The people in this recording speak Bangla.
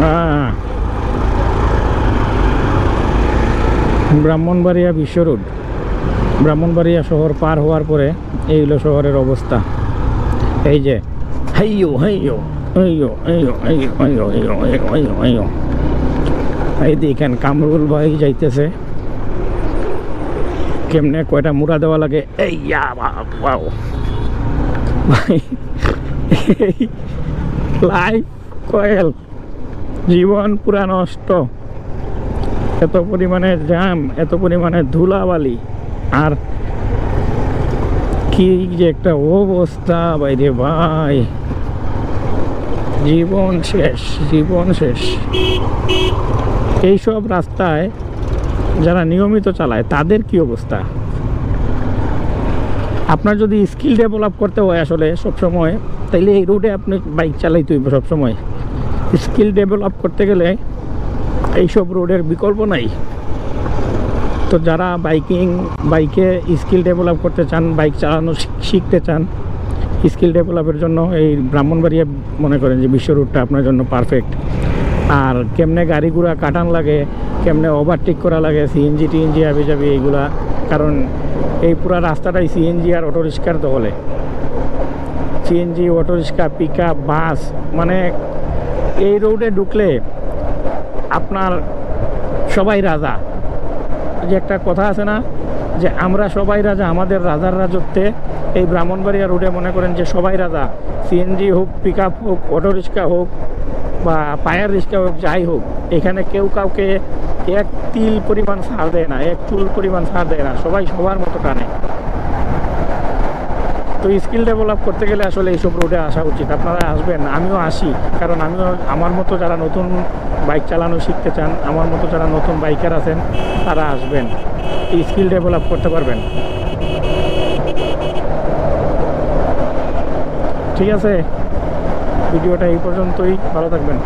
হ্যাঁ। ব্রাহ্মণবাড়িয়া বিশ্ব রোড। ব্রাহ্মণবাড়িয়া শহর পার হওয়ার পরে এই হলো শহরের অবস্থা। এই যে, হাইয়ো হাইয়ো এই দেখেন কামরুল ভাই যাইতেছে। কেমনে কয়টা মুড়া দেওয়া লাগে? এই ভাই লাইফ কয়েল। জীবন পুরা নষ্ট। এত পরিমাণে জ্যাম, এত পরিমাণে ধুলাবালি। আর কি যে একটা অবস্থা, বাইরে ভাই। জীবন শেষ জীবন শেষ। এইসব রাস্তায় যারা নিয়মিত চালায়, তাদের কি অবস্থা? আপনার যদি স্কিল ডেভেলপ করতে হয় আসলে সবসময়, তাইলে এই রুটে আপনি বাইক চালাইতে হইব সবসময়। স্কিল ডেভেলপ করতে গেলে এইসব রোডের বিকল্প নাই। তো যারা বাইকিং, বাইকে স্কিল ডেভেলপ করতে চান, বাইক চালানো শিখতে চান, স্কিল ডেভেলপের জন্য এই ব্রাহ্মণবাড়িয়া মনে করেন যে বিশ্ব রুটটা আপনার জন্য পারফেক্ট। আর কেমনে গাড়ি ঘোড়া কাটান লাগে, কেমনে ওভারটেক করা লাগে সিএনজি টিএনজি আবি যাবি এইগুলা, কারণ এই পুরা রাস্তাটাই সিএনজি আর অটো রিক্সার দখলে CNG auto rickshaw pick bus মানে এই রোডে ঢুকলে আপনার সবাই রাজা। যে একটা কথা আছে না, যে আমরা সবাই রাজা, আমাদের রাজার রাজত্বে এই ব্রাহ্মণবাড়িয়া রোডে মনে করেন যে সবাই রাজা। সিএনজি হোক পিক আপ হোক অটো রিক্সা হোক বা পায়ার রিক্সা হোক, যাই হোক, এখানে কেউ কাউকে এক তিল পরিমাণ ছাড় দেয় না, এক চুল পরিমাণ ছাড় দেয় না, সবাই সবার মতো টানে। তো স্কিল ডেভেলপ করতে গেলে আসলে এইসব রোডে আসা উচিত। আপনারা আসবেন, আমিও আসি। কারণ আমিও, আমার মতো যারা নতুন বাইক চালানো শিখতে চান, আমার মতো যারা নতুন বাইকার আছেন, তারা আসবেন। স্কিল ডেভেলপ করতে পারবেন। ঠিক আছে? ভিডিওটা এই পর্যন্তই। ভালো থাকবেন।